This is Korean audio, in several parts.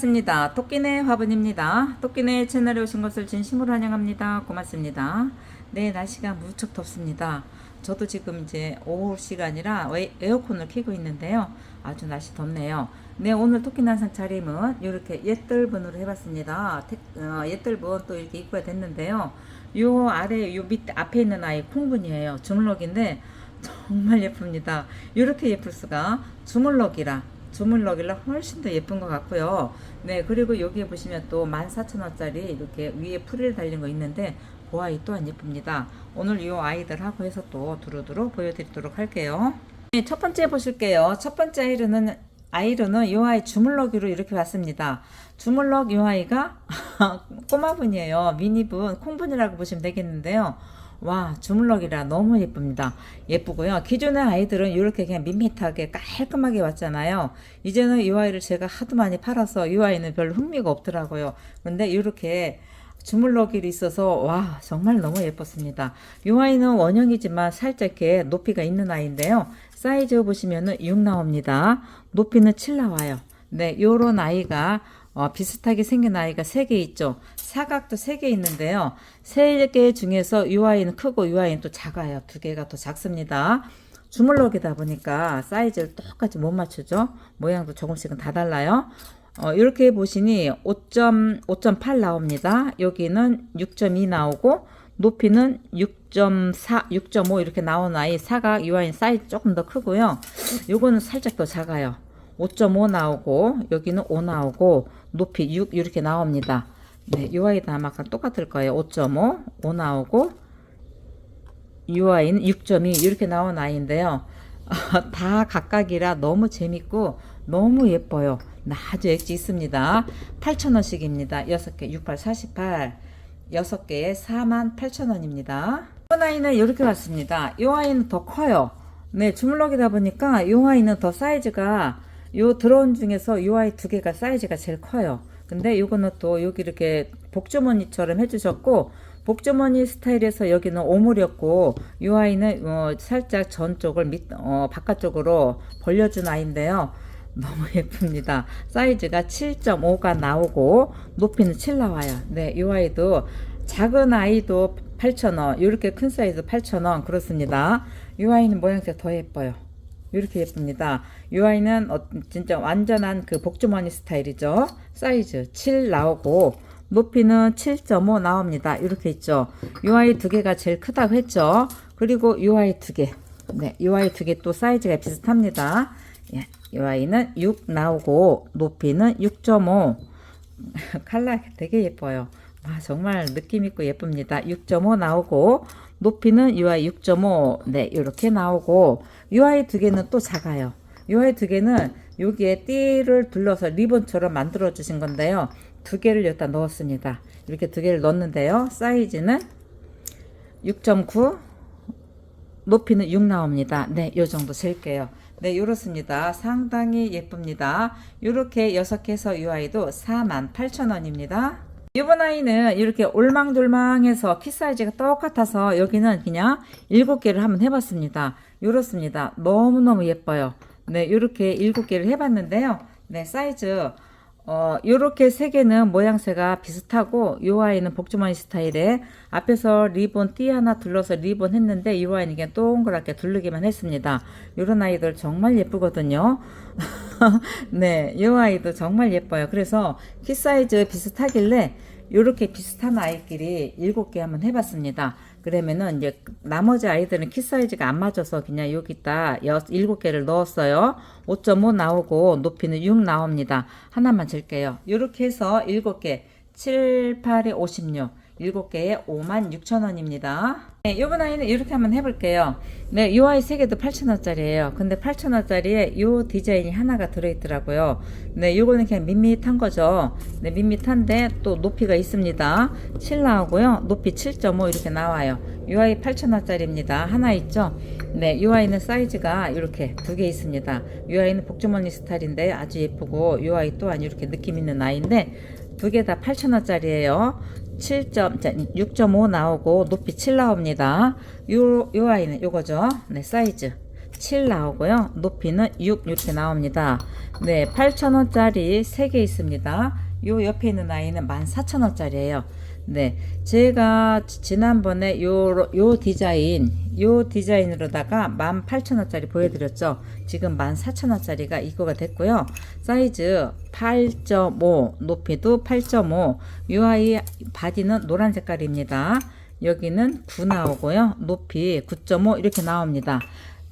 반갑습니다. 토끼네 화분입니다. 토끼네 채널에 오신 것을 진심으로 환영합니다. 고맙습니다. 네, 날씨가 무척 덥습니다. 저도 지금 이제 오후 시간이라 에- 에어컨을 켜고 있는데요. 아주 날씨 덥네요. 네, 오늘 토끼 난상 차림은 이렇게 옛들분으로 해봤습니다. 택- 어, 옛들분 또 이렇게 입고가 됐는데요. 요 아래, 요 밑, 앞에 있는 아이 콩분이에요. 주물럭인데 정말 예쁩니다. 이렇게 예쁠 수가 주물럭이라 주물럭이라 훨씬 더 예쁜 것 같고요. 네, 그리고 여기에 보시면 또 14,000원짜리 이렇게 위에 프릴 달린 거 있는데 그 아이 또한 예쁩니다. 오늘 이 아이들하고 해서 또 두루두루 보여드리도록 할게요. 네, 첫 번째 보실게요. 첫 번째 아이로는 아이로는 이 아이 주물럭이로 이렇게 왔습니다. 주물럭 이 아이가 꼬마분이에요. 미니분, 콩분이라고 보시면 되겠는데요. 와, 주물럭이라 너무 예쁩니다. 예쁘고요. 기존의 아이들은 이렇게 그냥 밋밋하게 깔끔하게 왔잖아요. 이제는 이 아이를 제가 하도 많이 팔아서 이 아이는 별로 흥미가 없더라고요. 근데 이렇게 주물럭이 있어서 와 정말 너무 예뻤습니다. 이 아이는 원형이지만 살짝 이렇게 높이가 있는 아이인데요. 사이즈 보시면은 6 나옵니다. 높이는 7 나와요. 네, 요런 아이가 어, 비슷하게 생긴 아이가 3개 있죠. 사각도 3개 있는데요. 3개 중에서 이 아이는 크고 이 아이는 또 작아요. 두 개가 더 작습니다. 주물럭이다 보니까 사이즈를 똑같이 못 맞추죠. 모양도 조금씩은 다 달라요. 어, 이렇게 보시니 5.5.8 나옵니다. 여기는 6.2 나오고 높이는 6.4, 6.5 이렇게 나오는 아이 사각 이 아이 사이즈 조금 더 크고요. 요거는 살짝 더 작아요. 5.5 나오고 여기는 5 나오고 높이 6 이렇게 나옵니다. 네, 이 아이도 아마 똑같을 거예요. 5.5, 5 나오고 이 아이는 6.2 이렇게 나온 아이인데요. 다 각각이라 너무 재밌고 너무 예뻐요. 아주 엣지 있습니다. 8,000원씩입니다. 6개 68, 48 6개에 48,000원입니다. 이번 아이는 이렇게 왔습니다. 이 아이는 더 커요. 네, 주물럭이다 보니까 이 아이는 더 사이즈가 요 들어온 중에서 이 아이 두 개가 사이즈가 제일 커요. 근데 요거는 또 여기 이렇게 복주머니처럼 해주셨고 복주머니 스타일에서 여기는 오물이었고 이 아이는 어, 살짝 전 쪽을 밑 어, 바깥쪽으로 벌려준 아이인데요. 너무 예쁩니다. 사이즈가 7.5가 나오고 높이는 7 나와요. 네, 이 아이도 작은 아이도 8,000원, 이렇게 큰 사이즈 8,000원 그렇습니다. 이 아이는 모양새가 더 예뻐요. 이렇게 예쁩니다. 이 아이는 어, 진짜 완전한 그 복주머니 스타일이죠. 사이즈 7 나오고 높이는 7.5 나옵니다. 이렇게 있죠. 이 아이 두 개가 제일 크다고 했죠. 그리고 이 아이 두 개. 네, 이 아이 두 개 또 사이즈가 비슷합니다. 예, 이 아이는 6 나오고 높이는 6.5. 칼라 되게 예뻐요. 아, 정말 느낌 있고 예쁩니다. 6.5 나오고 높이는 이 아이 6.5. 네, 이렇게 나오고 이 아이 두 개는 또 작아요. 이 아이 두 개는 여기에 띠를 둘러서 리본처럼 만들어 주신 건데요. 두 개를 여기다 넣었습니다. 이렇게 두 개를 넣었는데요. 사이즈는 6.9 높이는 6 나옵니다. 네, 요 정도 셀게요. 네, 요렇습니다. 상당히 예쁩니다. 요렇게 6개 해서 이 아이도 48,000원입니다. 이번 아이는 이렇게 올망졸망해서 키 사이즈가 똑같아서 여기는 그냥 7개를 한번 해봤습니다. 요렇습니다. 너무너무 예뻐요. 네, 요렇게 7개를 해봤는데요. 네, 사이즈 어, 요렇게 세 개는 모양새가 비슷하고 요 아이는 복주머니 스타일에 앞에서 리본 띠 하나 둘러서 리본 했는데 요 아이는 그냥 동그랗게 두르기만 했습니다. 요런 아이들 정말 예쁘거든요. 네, 요 아이도 정말 예뻐요. 그래서 키 사이즈 비슷하길래 요렇게 비슷한 아이끼리 일곱 개 한번 해봤습니다. 그러면은 이제 나머지 아이들은 키 사이즈가 안 맞아서 그냥 여기다 여- 일곱 개를 넣었어요. 5.5 나오고 높이는 6 나옵니다. 하나만 줄게요. 요렇게 해서 일곱 개, 7, 8에 56. 7개에 56,000원입니다. 네, 요번 아이는 이렇게 한번 해볼게요. 네, 요 아이 3개도 8,000원짜리예요. 근데 8,000원짜리에 요 디자인이 하나가 들어있더라고요. 네, 요거는 그냥 밋밋한 거죠. 네, 밋밋한데 또 높이가 있습니다. 7 나오고요. 높이 7.5 이렇게 나와요. 요 아이 8,000원짜리입니다. 하나 있죠? 네, 요 아이는 사이즈가 이렇게 두 개 있습니다. 요 아이는 복주머니 스타일인데 아주 예쁘고 요 아이 또한 이렇게 느낌 있는 아이인데 두 개 다 8,000원짜리예요. 7.6.5 나오고 높이 7 나옵니다. 요, 요 아이는 요거죠. 네, 사이즈. 7 나오고요. 높이는 6 이렇게 나옵니다. 네, 8,000원짜리 3개 있습니다. 요 옆에 있는 아이는 14,000원짜리예요. 네, 제가 지- 지난번에 요, 요 디자인, 요 디자인으로다가 18,000원짜리 보여드렸죠. 지금 14,000원짜리가 입고가 됐고요. 사이즈 8.5, 높이도 8.5. 요 아이 바디는 노란 색깔입니다. 여기는 9 나오고요. 높이 9.5 이렇게 나옵니다.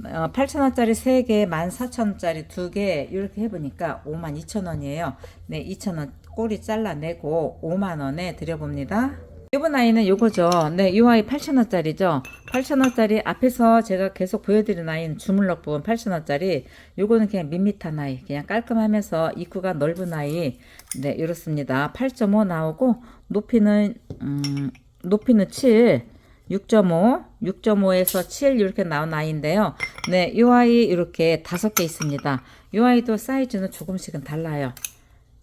어, 8,000원짜리 3개, 14,000원짜리 2개 이렇게 해보니까 52,000원이에요. 네, 2,000원 꼬리 잘라내고 5만원에 드려봅니다. 이번 아이는 요거죠. 네, 이 아이 8,000원짜리죠. 8,000원짜리 앞에서 제가 계속 보여드린 아이는 주물럭 부분 8,000원짜리. 요거는 그냥 밋밋한 아이. 그냥 깔끔하면서 입구가 넓은 아이. 네, 이렇습니다. 8.5 나오고 높이는 음, 높이는 7. 6.5, 6.5에서 7 이렇게 나온 아이인데요. 네, 이 아이 이렇게 다섯 개 있습니다. 이 아이도 사이즈는 조금씩은 달라요.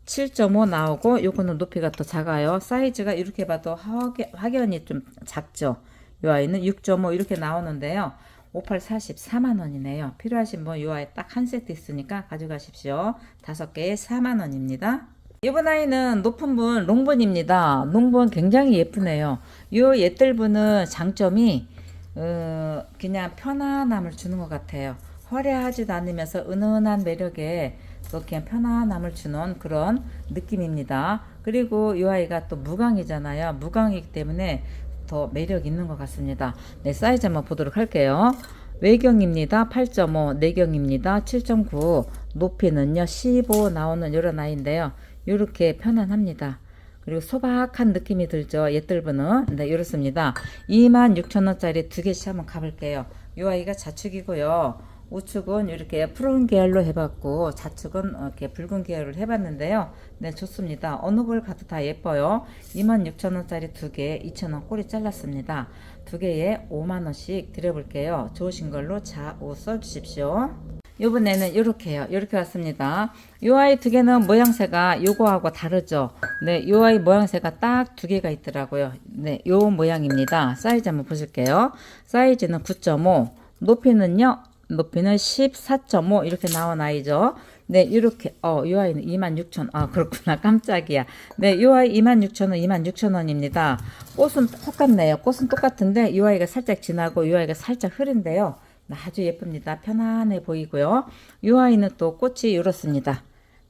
7.5 나오고 요거는 높이가 더 작아요. 사이즈가 이렇게 봐도 확연, 확연히 좀 작죠. 이 아이는 6.5 이렇게 나오는데요. 58 40 4만 원이네요. 필요하신 분이 아이 딱 한 세트 있으니까 가져가십시오. 다섯 개에 4만 원입니다. 이번 아이는 높은 분 롱분입니다. 롱분 굉장히 예쁘네요. 이 예뜰분은 장점이 어, 그냥 편안함을 주는 것 같아요. 화려하지도 않으면서 은은한 매력에 또 그냥 편안함을 주는 그런 느낌입니다. 그리고 이 아이가 또 무광이잖아요. 무광이기 때문에 더 매력 있는 것 같습니다. 네, 사이즈 한번 보도록 할게요. 외경입니다. 8.5, 내경입니다. 7.9, 높이는요, 15 나오는 이런 아이인데요. 이렇게 편안합니다. 그리고 소박한 느낌이 들죠. 예뜰분은. 네, 이렇습니다. 26,000원짜리 두 개씩 한번 가볼게요. 이 아이가 자축이고요. 우측은 이렇게 푸른 계열로 해봤고 좌측은 이렇게 붉은 계열을 해봤는데요. 네 좋습니다. 어느 볼 가도 다 예뻐요. 26,000원짜리 두 개, 2,000원 꼬리 잘랐습니다. 두 개에 5만원씩 드려볼게요. 좋으신 걸로 좌우 써주십시오. 이번에는 이렇게요. 이렇게 왔습니다. 이 아이 두 개는 모양새가 요거하고 다르죠. 네, 이 아이 모양새가 딱 두 개가 있더라고요. 네, 요 모양입니다. 사이즈 한번 보실게요. 사이즈는 9.5, 높이는요. 높이는 14.5 이렇게 나온 아이죠. 네, 이렇게 어, 이 아이는 26,000. 아, 그렇구나. 깜짝이야. 네, 이 아이 26,000원, 26,000원입니다. 꽃은 똑같네요. 꽃은 똑같은데 이 아이가 살짝 진하고 이 아이가 살짝 흐린데요. 아주 예쁩니다. 편안해 보이고요. 이 아이는 또 꽃이 이렇습니다.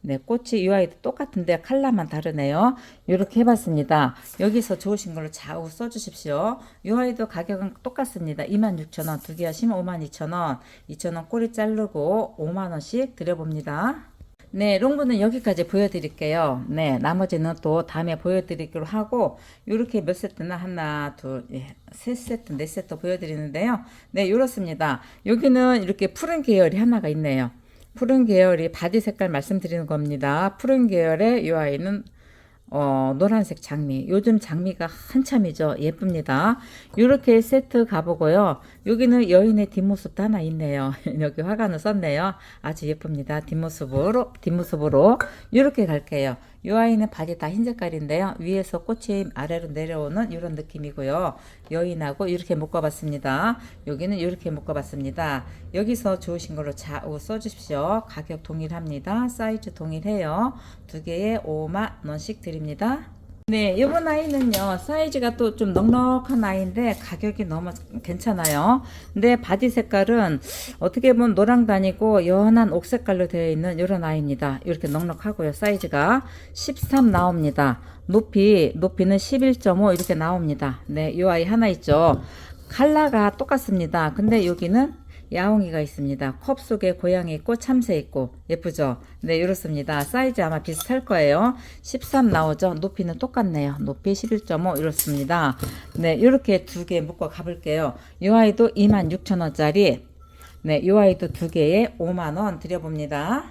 네, 꽃이 이 아이도 똑같은데 컬러만 다르네요. 이렇게 해봤습니다. 여기서 좋으신 걸로 좌우 써주십시오. 이 아이도 가격은 똑같습니다. 26,000원, 두 개 하시면 52,000원, 2,000원 꼬리 자르고 5만원씩 드려봅니다. 네, 롱브는 여기까지 보여드릴게요. 네, 나머지는 또 다음에 보여드리기로 하고, 이렇게 몇 세트나 하나, 둘, 예, 세 세트, 네 세트 보여드리는데요. 네, 이렇습니다. 여기는 이렇게 푸른 계열이 하나가 있네요. 푸른 계열이 바디 색깔 말씀드리는 겁니다. 푸른 계열의 이 아이는 어, 노란색 장미. 요즘 장미가 한참이죠. 예쁩니다. 이렇게 세트 가보고요. 여기는 여인의 뒷모습도 하나 있네요. 여기 화관을 썼네요. 아주 예쁩니다. 뒷모습으로, 뒷모습으로. 이렇게 갈게요. 이 아이는 바지 다 흰 색깔인데요. 위에서 꽃이 아래로 내려오는 이런 느낌이고요. 여인하고 이렇게 묶어봤습니다. 여기는 이렇게 묶어봤습니다. 여기서 좋으신 걸로 좌우 써주십시오. 가격 동일합니다. 사이즈 동일해요. 두 개에 5만 원씩 드립니다. 네, 이번 아이는요, 사이즈가 또 좀 넉넉한 아이인데, 가격이 너무 괜찮아요. 근데 바지 색깔은 어떻게 보면 노랑도 아니고, 연한 옥 색깔로 되어 있는 이런 아이입니다. 이렇게 넉넉하고요, 사이즈가. 13 나옵니다. 높이, 높이는 11.5 이렇게 나옵니다. 네, 이 아이 하나 있죠. 칼라가 똑같습니다. 근데 여기는 야옹이가 있습니다. 컵 속에 고양이 있고 참새 있고 예쁘죠? 네 이렇습니다. 사이즈 아마 비슷할 거예요. 13 나오죠? 높이는 똑같네요. 높이 11.5 이렇습니다. 네 이렇게 두 개 묶어 가볼게요. 이 아이도 26,000원짜리 네, 이 아이도 두 개에 5만원 드려봅니다.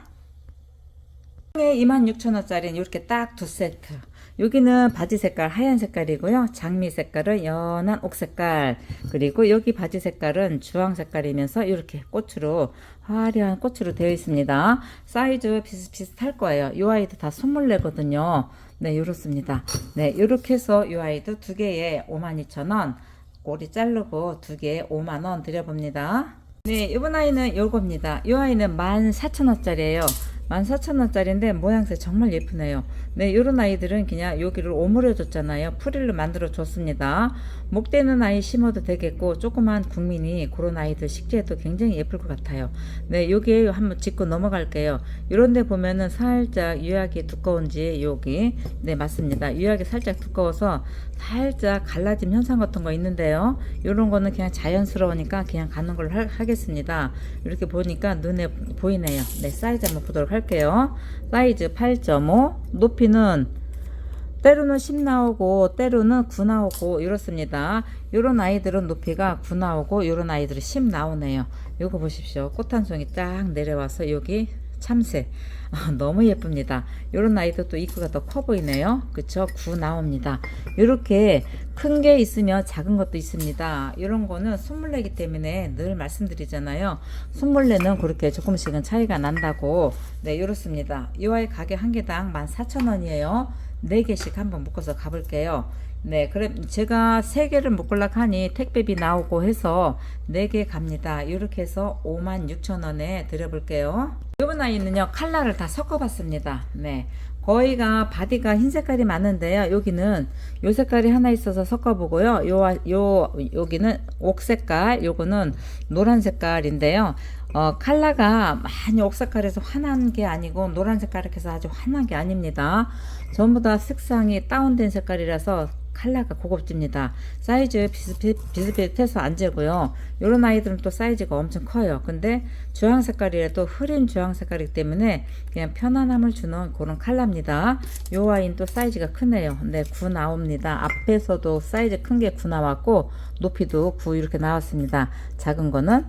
26,000원짜리는 이렇게 딱 두 세트. 여기는 바지 색깔 하얀 색깔이고요. 장미 색깔은 연한 옥 색깔. 그리고 여기 바지 색깔은 주황 색깔이면서 이렇게 꽃으로 화려한 꽃으로 되어 있습니다. 사이즈 비슷비슷할 거예요. 이 아이도 다 선물내거든요. 네, 이렇습니다. 네, 이렇게 해서 이 아이도 두 개에 52,000원. 꼬리 자르고 두 개에 5만원 드려봅니다. 네, 이번 아이는 요겁니다. 이 아이는 14,000원짜리예요. 14,000원짜리인데 모양새 정말 예쁘네요. 네, 요런 아이들은 그냥 여기를 오므려 줬잖아요. 프릴로 만들어 줬습니다. 목대는 아이 심어도 되겠고 조그만 국민이 그런 아이들 식재해도 굉장히 예쁠 것 같아요. 네, 여기에 한번 짚고 넘어갈게요. 요런 데 보면은 살짝 유약이 두꺼운지 여기 네, 맞습니다. 유약이 살짝 두꺼워서 살짝 갈라짐 현상 같은 거 있는데요. 요런 거는 그냥 자연스러우니까 그냥 가는 걸로 하, 하겠습니다. 이렇게 보니까 눈에 보이네요. 네, 사이즈 한번 보도록 할게요. 사이즈 8.5, 높이는 때로는 10 나오고 때로는 9 나오고 이렇습니다. 요런 아이들은 높이가 9 나오고 요런 아이들은 10 나오네요. 요거 보십시오. 꽃 한 송이 딱 내려와서 여기 참새 아, 너무 예쁩니다. 요런 아이도 또 입구가 더 커 보이네요. 그쵸? 9 나옵니다. 요렇게 큰 게 있으면 작은 것도 있습니다. 요런 거는 순물레기 때문에 늘 말씀드리잖아요. 순물레는 그렇게 조금씩은 차이가 난다고. 네, 요렇습니다. 요 아이 가격 한 개당 14,000원이에요. 4개씩 한번 묶어서 가볼게요. 네, 그럼 제가 3개를 묶으려고 하니 택배비 나오고 해서 4개 갑니다. 이렇게 해서 56,000원에 드려볼게요. 이번 아이는요, 칼라를 다 섞어봤습니다. 네. 거의가 바디가 흰 색깔이 많은데요. 여기는 요 색깔이 하나 있어서 섞어보고요. 요, 요, 여기는 옥 색깔, 요거는 노란 색깔인데요. 어, 칼라가 많이 옥색깔에서 환한 게 아니고 노란 색깔 이렇게 해서 아주 환한 게 아닙니다. 전부 다 색상이 다운된 색깔이라서 칼라가 고급집니다. 사이즈 비슷비, 비슷비슷해서 안 재고요. 요런 아이들은 또 사이즈가 엄청 커요. 근데 주황 색깔이라도 흐린 주황 색깔이기 때문에 그냥 편안함을 주는 그런 칼라입니다. 요 아이는 또 사이즈가 크네요. 네, 9 나옵니다. 앞에서도 사이즈 큰 게 9 나왔고 높이도 9 이렇게 나왔습니다. 작은 거는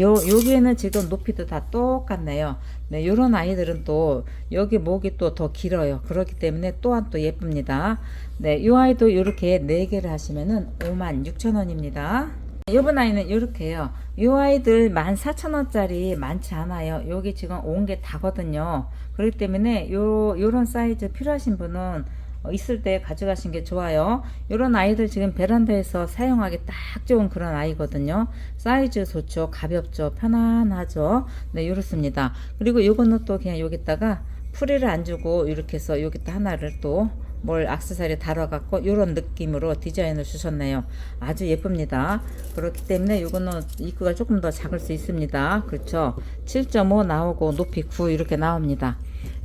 요, 여기에는 지금 높이도 다 똑같네요. 네, 요런 아이들은 또, 여기 목이 또 더 길어요. 그렇기 때문에 또한 또 예쁩니다. 네, 요 아이도 요렇게 4개를 하시면은 56,000원입니다. 요번 아이는 요렇게요. 요 아이들 14,000원짜리 많지 않아요. 여기 지금 온 게 다거든요. 그렇기 때문에 요, 요런 사이즈 필요하신 분은 어, 있을 때 가져가신 게 좋아요. 이런 아이들 지금 베란다에서 사용하기 딱 좋은 그런 아이거든요. 사이즈 좋죠. 가볍죠. 편안하죠. 네, 이렇습니다. 그리고 이거는 또 그냥 여기다가 풀이를 안 주고 이렇게 해서 여기다 하나를 또 뭘 악세사리 달아갖고 이런 느낌으로 디자인을 주셨네요. 아주 예쁩니다. 그렇기 때문에 이거는 입구가 조금 더 작을 수 있습니다. 그렇죠? 7.5 나오고 높이 9 이렇게 나옵니다.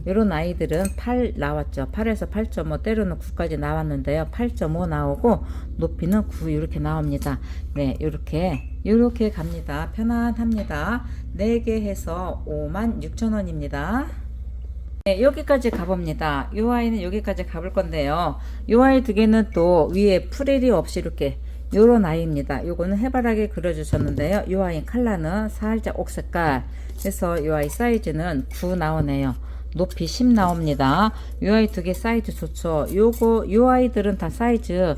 이런 아이들은 8 나왔죠. 8에서 8.5 때로는 9까지 나왔는데요. 8.5 나오고 높이는 9 이렇게 나옵니다. 네, 이렇게 이렇게 갑니다. 편안합니다. 4개 해서 56,000원입니다. 네, 여기까지 가봅니다. 이 아이는 여기까지 가볼 건데요. 이 아이 두 개는 또 위에 프릴이 없이 이렇게 요런 아이입니다. 요거는 해바라기 그려주셨는데요. 이 아이 칼라는 살짝 옥색깔 해서 이 아이 사이즈는 9 나오네요. 높이 10 나옵니다. 이 아이 두 개 사이즈 좋죠. 요거 이 아이들은 다 사이즈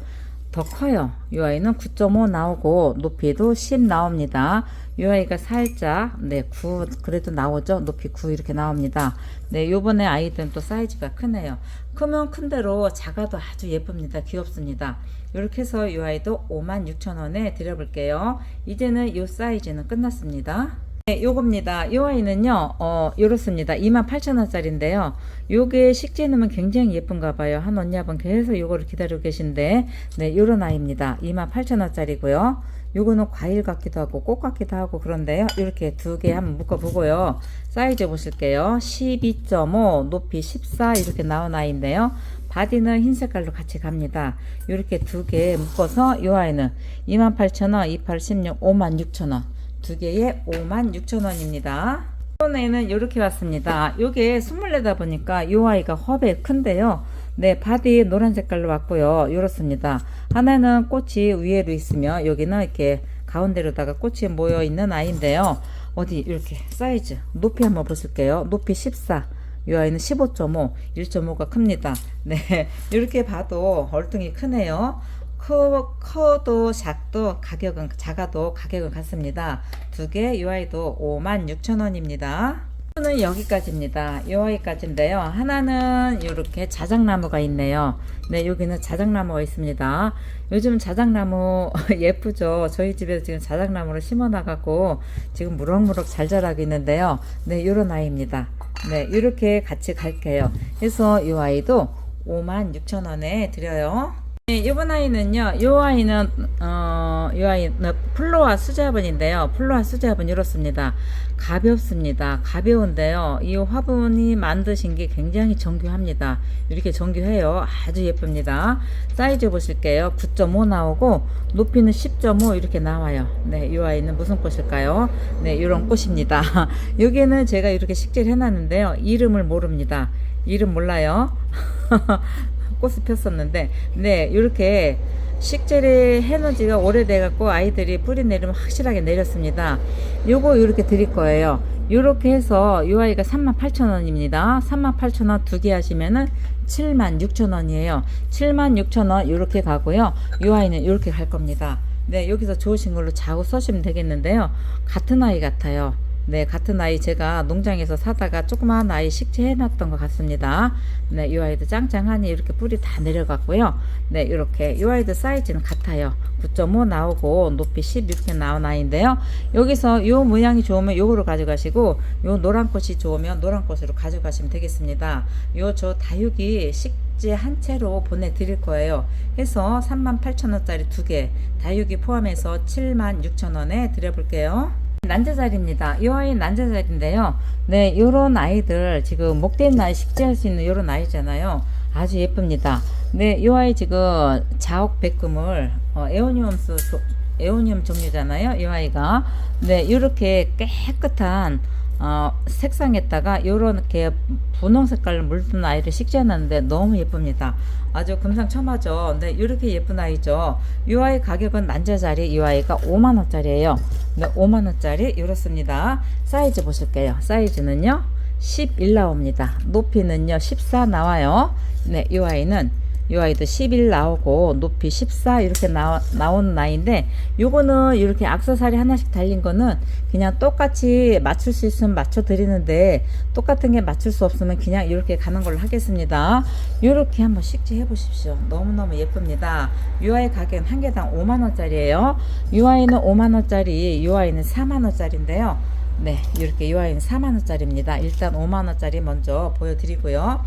더 커요. 이 아이는 9.5 나오고 높이도 10 나옵니다. 이 아이가 살짝 네, 9 그래도 나오죠. 높이 9 이렇게 나옵니다. 네, 요번에 아이들은 또 사이즈가 크네요. 크면 큰 대로 작아도 아주 예쁩니다. 귀엽습니다. 이렇게 해서 이 아이도 56,000원에 드려볼게요. 이제는 이 사이즈는 끝났습니다. 네, 요겁니다. 요 아이는요, 어, 요렇습니다. 28,000원짜리인데요. 요게 넣으면 굉장히 예쁜가 봐요. 한 언니분 계속 요거를 기다리고 계신데, 네, 요런 아이입니다. 28,000원짜리고요. 요거는 과일 같기도 하고 꽃 같기도 하고 그런데요. 이렇게 두 개 한번 묶어보고요. 사이즈 보실게요. 12.5, 높이 14 이렇게 나온 아이인데요. 바디는 흰 색깔로 같이 갑니다. 이렇게 두 개 묶어서 요 아이는 28,000원, 28, 16, 56,000원. 두 개에 56,000원입니다. 이번에는 이렇게 왔습니다. 요게 24다 보니까 요 아이가 허베 큰데요. 네, 바디 노란 색깔로 왔고요. 이렇습니다. 하나는 꽃이 위에도 있으며 여기는 이렇게 가운데로다가 꽃이 모여 있는 아이인데요. 어디 이렇게 사이즈 높이 한번 보실게요. 높이 14. 이 아이는 15.5, 1.5가 큽니다. 네, 이렇게 봐도 얼뚱이 크네요. 커, 커도 작도 가격은 작아도 가격은 같습니다. 두 개 이 아이도 56,000원입니다. 는 여기까지입니다. 여기까지인데요. 하나는 이렇게 자작나무가 있네요. 네, 여기는 자작나무가 있습니다. 요즘 자작나무 예쁘죠? 저희 집에서 지금 자작나무를 심어 나가고 지금 무럭무럭 잘 자라고 있는데요. 네, 요런 아이입니다. 네, 이렇게 같이 갈게요. 그래서 이 아이도 5만 6천 원에 드려요. 네, 이번 아이는요. 이 아이는 어, 이 아이는 플로아 수제화분인데요. 플로아 수제화분 이렇습니다. 가볍습니다. 가벼운데요. 이 화분이 만드신 게 굉장히 정교합니다. 이렇게 정교해요. 아주 예쁩니다. 사이즈 보실게요. 9.5 나오고 높이는 10.5 이렇게 나와요. 네, 이 아이는 무슨 꽃일까요? 네, 이런 꽃입니다. 여기는 제가 이렇게 식재를 해놨는데요. 이름을 모릅니다. 이름 몰라요. 꽃을 폈었는데 네 이렇게 식재를 해놓은 지가 오래돼 갖고 아이들이 뿌리 내리면 확실하게 내렸습니다. 요거 이렇게 드릴 거예요. 요렇게 해서 요 아이가 38,000원입니다. 38,000원 두 개 하시면은 76,000원이에요. 76,000원 요렇게 가고요. 요 아이는 요렇게 갈 겁니다. 네 여기서 좋으신 걸로 자고 써시면 되겠는데요. 같은 아이 같아요 네, 같은 아이 제가 농장에서 사다가 조그마한 아이 식재해 놨던 것 같습니다. 네, 이 아이도 짱짱하니 이렇게 뿌리 다 내려갔고요. 네, 이렇게 이 아이도 사이즈는 같아요. 9.5 나오고 높이 10 이렇게 나온 아이인데요. 여기서 요 모양이 좋으면 요거로 가져가시고 요 노란 꽃이 좋으면 노란 꽃으로 가져가시면 되겠습니다. 요 저 다육이 식재 한 채로 보내드릴 거예요. 해서 38,000원짜리 두 개, 다육이 포함해서 76,000원에 드려볼게요. 난자자리입니다. 이 아이 난자자리인데요. 네, 요런 아이들 지금 목된 나이 식재할 수 있는 요런 아이잖아요. 아주 예쁩니다. 네, 이 아이 지금 자옥 백금을 어, 에오니움스 조- 에오니움 종류잖아요. 이 아이가 네, 이렇게 깨끗한 어, 색상에다가 요렇게 분홍 색깔을 물든 아이를 식재해놨는데 너무 예쁩니다. 아주 금상첨화죠. 네, 이렇게 예쁜 아이죠. 이 아이 가격은 난자자리 이 아이가 5만 원짜리예요. 네, 5만 원짜리 이렇습니다. 사이즈 보실게요. 사이즈는요 11 나옵니다. 높이는요 14 나와요. 네, 이 아이는 이 아이도 11 나오고 높이 14 이렇게 나와, 나오는 아이인데 요거는 이렇게 악세사리 하나씩 달린 거는 그냥 똑같이 맞출 수 있으면 맞춰 드리는데 똑같은 게 맞출 수 없으면 그냥 이렇게 가는 걸로 하겠습니다. 이렇게 한번 식재 해 보십시오. 너무너무 예쁩니다. 이 아이 가격은 한 개당 5만 원짜리예요. 이 아이는 5만 원짜리, 이 아이는 4만 원짜리인데요. 네, 이렇게 이 아이는 4만 원짜리입니다. 일단 5만 원짜리 먼저 보여드리고요.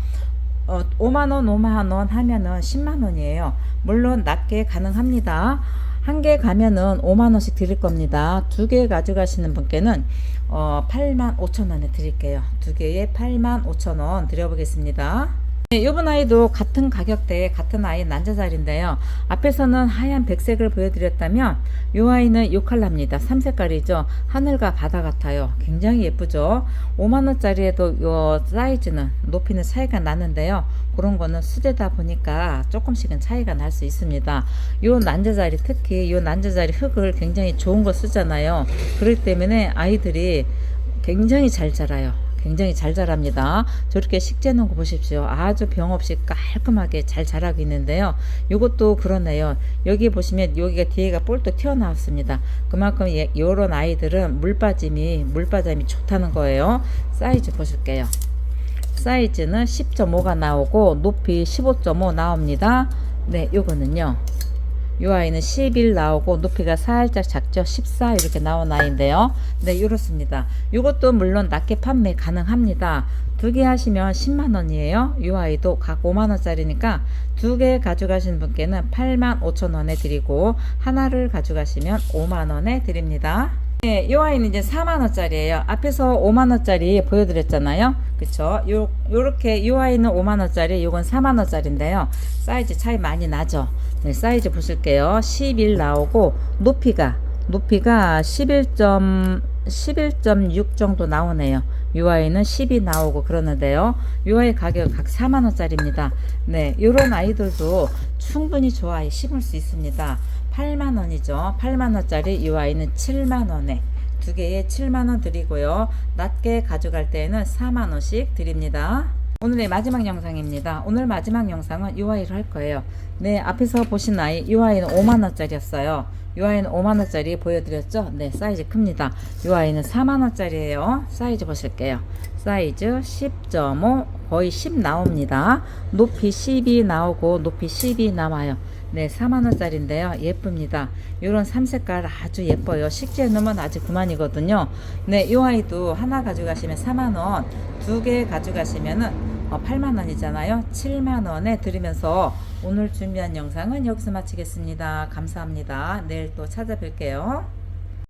어, 5만 원, 5만 원 하면은 10만 원이에요. 물론 낮게 가능합니다. 한 개 가면은 5만 원씩 드릴 겁니다. 두 개 가져가시는 분께는 어, 8만 5천 원에 드릴게요. 두 개에 8만 5천 원 드려보겠습니다. 네, 요번 아이도 같은 가격대에 같은 아이 난자자리인데요. 앞에서는 하얀 백색을 보여드렸다면 요 아이는 요 컬러입니다. 삼색깔이죠. 하늘과 바다 같아요. 굉장히 예쁘죠. 5만원짜리에도 요 사이즈는 높이는 차이가 나는데요. 그런 거는 수제다 보니까 조금씩은 차이가 날 수 있습니다. 요 난자자리 특히 요 난자자리 흙을 굉장히 좋은 거 쓰잖아요. 그렇기 때문에 아이들이 굉장히 잘 자라요. 굉장히 잘 자랍니다. 저렇게 식재 놓은 거 보십시오. 아주 병 없이 깔끔하게 잘 자라고 있는데요. 이것도 그러네요. 여기 보시면 여기가 뒤에가 볼록 튀어나왔습니다. 그만큼 예, 요런 아이들은 물 빠짐이 물 빠짐이 좋다는 거예요. 사이즈 보실게요. 사이즈는 10.5가 나오고 높이 15.5 나옵니다. 네, 요거는요. 요 아이는 11 나오고 높이가 살짝 작죠? 14 이렇게 나온 아이인데요. 네 이렇습니다. 이것도 물론 낮게 판매 가능합니다. 두 개 하시면 10만 원이에요. 요 아이도 각 5만 원짜리니까 두 개 가져가시는 분께는 8만 5천 원에 드리고 하나를 가져가시면 5만 원에 드립니다. 네, 이 아이는 이제 4만 원짜리예요. 앞에서 5만 원짜리 보여드렸잖아요. 요 요렇게 이 아이는 5만 원짜리, 요건 4만 원짜리인데요. 사이즈 차이 많이 나죠. 네, 사이즈 보실게요. 11 나오고 높이가 높이가 11. 11.6 정도 나오네요. 이 아이는 10이 나오고 그러는데요. 이 아이 가격 각 4만 원짜리입니다. 네, 요런 아이들도 충분히 좋아해 심을 수 있습니다. 8만 원이죠. 8만 원짜리 이 아이는 7만 원에 두 개에 7만 원 드리고요. 낮게 가져갈 때에는 4만 원씩 드립니다. 오늘의 마지막 영상입니다. 오늘 마지막 영상은 이 아이를 할 거예요. 네, 앞에서 보신 아이, 이 아이는 5만원짜리였어요. 이 아이는 5만원짜리 보여드렸죠? 네, 사이즈 큽니다. 이 아이는 4만원짜리예요. 사이즈 보실게요. 사이즈 10.5, 거의 10 나옵니다. 높이 10이 나오고, 높이 10이 나와요. 네, 4만원짜리인데요. 예쁩니다. 요런 삼색깔 아주 예뻐요. 식재 넣으면 아주 그만이거든요. 네, 이 아이도 하나 가져가시면 4만원, 두 개 가져가시면은 어, 8만원이잖아요. 7만원에 드리면서 오늘 준비한 영상은 여기서 마치겠습니다. 감사합니다. 내일 또 찾아뵐게요.